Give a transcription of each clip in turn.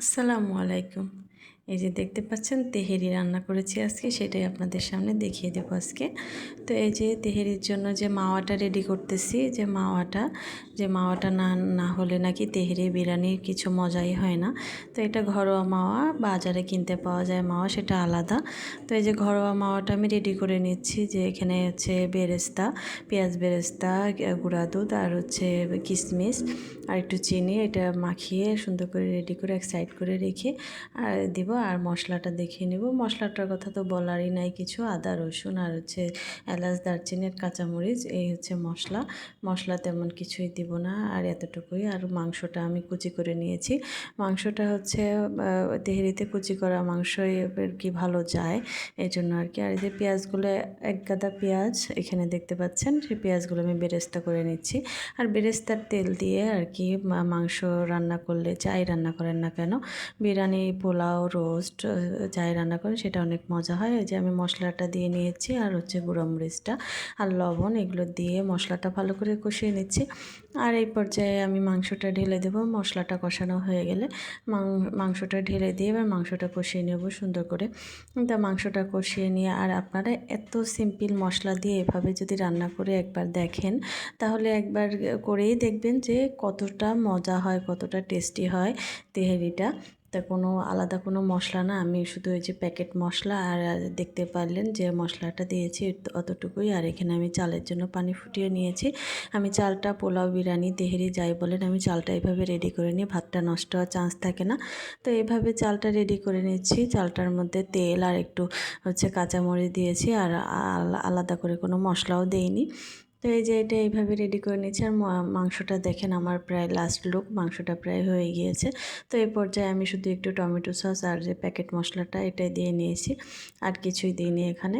আসসালামু আলাইকুম। এই যে দেখতে পাচ্ছেন তেহেরি রান্না করেছি আজকে, সেটাই আপনাদের সামনে দেখিয়ে দেবো আজকে। তো এই যে তেহেরির জন্য যে মাওয়াটা রেডি করতেছি, যে মাওয়াটা যে মাওয়াটা না না হলে নাকি তেহেরি বিরিয়ানির কিছু মজাই হয় না। তো এটা ঘরোয়া মাওয়া, বাজারে কিনতে পাওয়া যায় মাওয়া, সেটা আলাদা। তো এই যে ঘরোয়া মাওয়াটা আমি রেডি করে নিচ্ছি, যে এখানে হচ্ছে বেরেস্তা, পেঁয়াজ বেরেস্তা, গুঁড়া দুধ আর হচ্ছে কিশমিশ আর একটু চিনি, এটা মাখিয়ে সুন্দর করে রেডি করে এক সাইড করে রেখে, আর দিব আর মশলাটা দেখিয়ে নেব। মশলাটার কথা তো বলারই নাই কিছু। আদা, রসুন আর হচ্ছে এলাচ, দারচিনি আর কাঁচামরিচ, এই হচ্ছে মশলা। মশলা তেমন কিছুই দিব না আর এতটুকুই। আর মাংসটা আমি কুচি করে নিয়েছি। মাংসটা হচ্ছে তেহরিতে কুচি করা মাংসই আর কি ভালো যায় এই জন্য আর কি। আর এই যে পেঁয়াজগুলো, এক গাদা পেঁয়াজ এখানে দেখতে পাচ্ছেন, সেই পেঁয়াজগুলো আমি বেরেস্তা করে নিচ্ছি। আর বেরেস্তার তেল দিয়ে আর কি মাংস রান্না করলে যাই রান্না করেন না কেন? বিরিয়ানি, পোলাও রোস্ট যাই রান্না করেন, সেটা অনেক মজা হয়। এই যে আমি মশলাটা দিয়ে নিয়েছি, আর হচ্ছে গুঁড়ো মরিচটা আর লবণ, এগুলো দিয়ে মশলাটা ভালো করে কষিয়ে নিচ্ছি। আর এই পর্যায়ে আমি মাংসটা ঢেলে দেবো। মশলাটা কষানো হয়ে গেলে মাংসটা ঢেলে দিয়ে এবার মাংসটা কষিয়ে নেব সুন্দর করে। তা মাংসটা কষিয়ে নিয়ে, আর আপনারা এত সিম্পল মশলা দিয়ে এভাবে যদি রান্না করে একবার দেখেন, তাহলে একবার করেই দেখবেন যে কতটা মজা হয়, কতটা টেস্টি হয় তেহেরিটা। তা কোনো আলাদা কোনো মশলা না, আমি শুধু ওই যে প্যাকেট মশলা আর দেখতে পারলেন যে মশলাটা দিয়েছি অতটুকুই। আর এখানে আমি চালের জন্য পানি ফুটিয়ে নিয়েছি। আমি চালটা পোলাও, বিরিয়ানি, তেহেরি, যাই বলেন, আমি চালটা এভাবে রেডি করে নিই, ভাতটা নষ্ট হওয়ার চান্স থাকে না। তো এভাবে চালটা রেডি করে নিচ্ছি। চালটার মধ্যে তেল আর একটু হচ্ছে কাঁচামরিচ দিয়েছি আর আলাদা করে কোনো মশলাও দেইনি। তো এই যে এটা এইভাবে রেডি করে নিচ্ছি আর মাংসটা দেখেন আমার প্রায় লাস্ট লুক মাংসটা প্রায় হয়ে গিয়েছে। তো এই পর্যায়ে আমি শুধু একটু টমেটো সস আর যে প্যাকেট মশলাটা এটাই দিয়ে নিয়েছি। আর কিছুই দিইনি এখানে।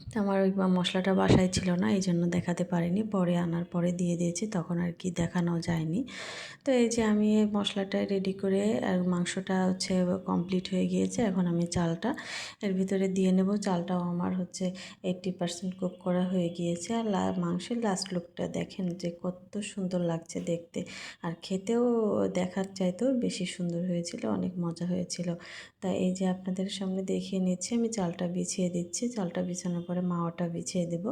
আমার ওই মশলাটা বাসায় ছিল না, এই জন্য দেখাতে পারিনি। পরে আনার পরে দিয়ে দিয়েছি, তখন আর কি দেখানো যায়নি। তো এই যে আমি মশলাটা রেডি করে, আর মাংসটা হচ্ছে কমপ্লিট হয়ে গিয়েছে, এখন আমি চালটা এর ভিতরে দিয়ে নেব। চালটাও আমার হচ্ছে এইট্টি পারসেন্ট কুক করা হয়ে গিয়েছে। আর মাংসের লাস্ট লুকটা দেখেন যে কত সুন্দর লাগছে দেখতে। আর খেতেও, দেখার চাইতেও বেশি সুন্দর হয়েছিল, অনেক মজা হয়েছিল। তা এই যে আপনাদের সামনে দেখিয়ে নিচ্ছি, আমি চালটা বিছিয়ে দিচ্ছি। চালটা বিছানোর পরে মাওয়াটা বিছিয়ে দেব।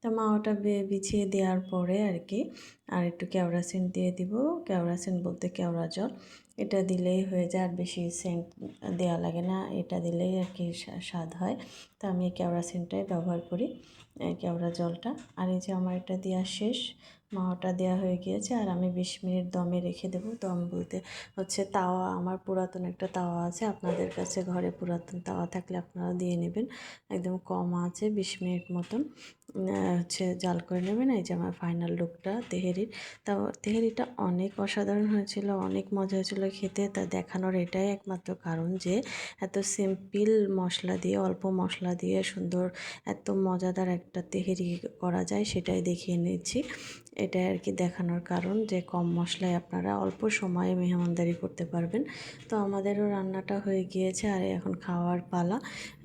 তো মাওয়াটা বিছিয়ে দেওয়ার পরে আর কি, আর একটু কেওড়া কেওড়াসিন দিয়ে দিব। কেওড়াসিন বলতে কেওড়া জল। এটা দিলেই হয়ে যায়, আর বেশি সেন্ট দেওয়া লাগে না। এটা দিলেই আর কি স্বাদ হয়। তো আমি কেওড়াসিনটাই ব্যবহার করি কেওড়া জলটা। আর এই যে আমার এটা দেওয়া শেষ মাওয়াটা দেওয়া হয়ে গিয়েছে আর আমি বিশ মিনিট দমে রেখে দেবো। দম বলতে হচ্ছে তাওয়া, আমার পুরাতন একটা তাওয়া আছে। আপনাদের কাছে ঘরে পুরাতন তাওয়া থাকলে আপনারা দিয়ে নেবেন। একদম কম আছে, বিশ মিনিট মতন। হচ্ছে জাল করে নেবেন। এই যে আমার ফাইনাল লুকটা তেহেরির। তা তেহেরিটা অনেক অসাধারণ হয়েছিল, অনেক মজা হয়েছিল খেতে। তা দেখানোর এটাই একমাত্র কারণ যে, এত সিম্পল মশলা দিয়ে, অল্প মশলা দিয়ে সুন্দর, এত মজাদার একটা তেহেরি করা যায়, সেটাই দেখিয়ে নিচ্ছি। এটাই আর কি দেখানোর কারণ যে কম মশলায় আপনারা অল্প সময়ে মেহমানদারি করতে পারবেন। তো আমাদেরও রান্নাটা হয়ে গিয়েছে, আর এখন খাওয়ার পালা।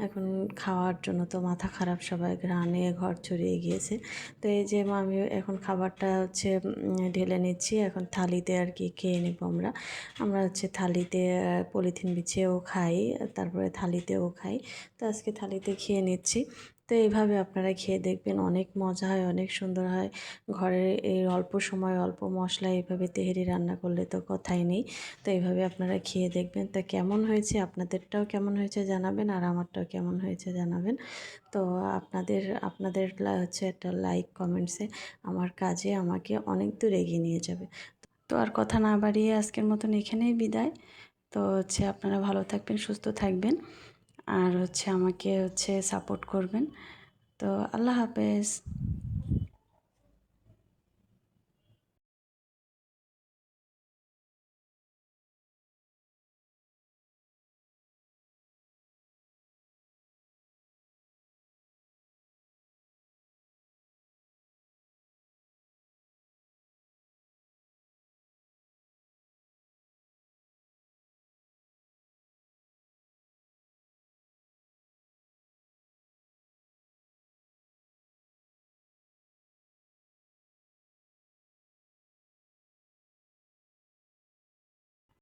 এখন খাওয়ার জন্য তো মাথা খারাপ সবাই, ঘ্রাণে ঘর ছড়িয়ে গিয়েছে। তো এই যে আমি এখন খাবারটা হচ্ছে ঢেলে নিচ্ছি। এখন থালিতে আর কি খেয়ে নেব আমরা। আমরা হচ্ছে থালিতে পলিথিন বিছিয়েও খাই, তারপরে থালিতেও খাই। তো আজকে থালিতে খেয়ে নিচ্ছি। তো এইভাবে আপনারা খেয়ে দেখবেন, অনেক মজা হয়, অনেক সুন্দর হয়। ঘরে এই অল্প সময়, অল্প মশলা এইভাবে তেহেরি রান্না করলে তো কথাই নেই। তো এইভাবে আপনারা খেয়ে দেখবেন। তা কেমন হয়েছে? আপনাদেরটাও কেমন হয়েছে জানাবেন আর আমারটাও কেমন হয়েছে জানাবেন। তো আপনাদের আপনাদের হচ্ছে একটা লাইক কমেন্টসে আমার কাজে আমাকে অনেক দূর এগিয়ে নিয়ে যাবে। তো আর কথা না বাড়িয়ে আজকের মতন এখানেই বিদায়। তো হচ্ছে আপনারা ভালো থাকবেন, সুস্থ থাকবেন। আর হচ্ছে আমাকে হচ্ছে সাপোর্ট করবেন। তো আল্লাহ হাফেজ।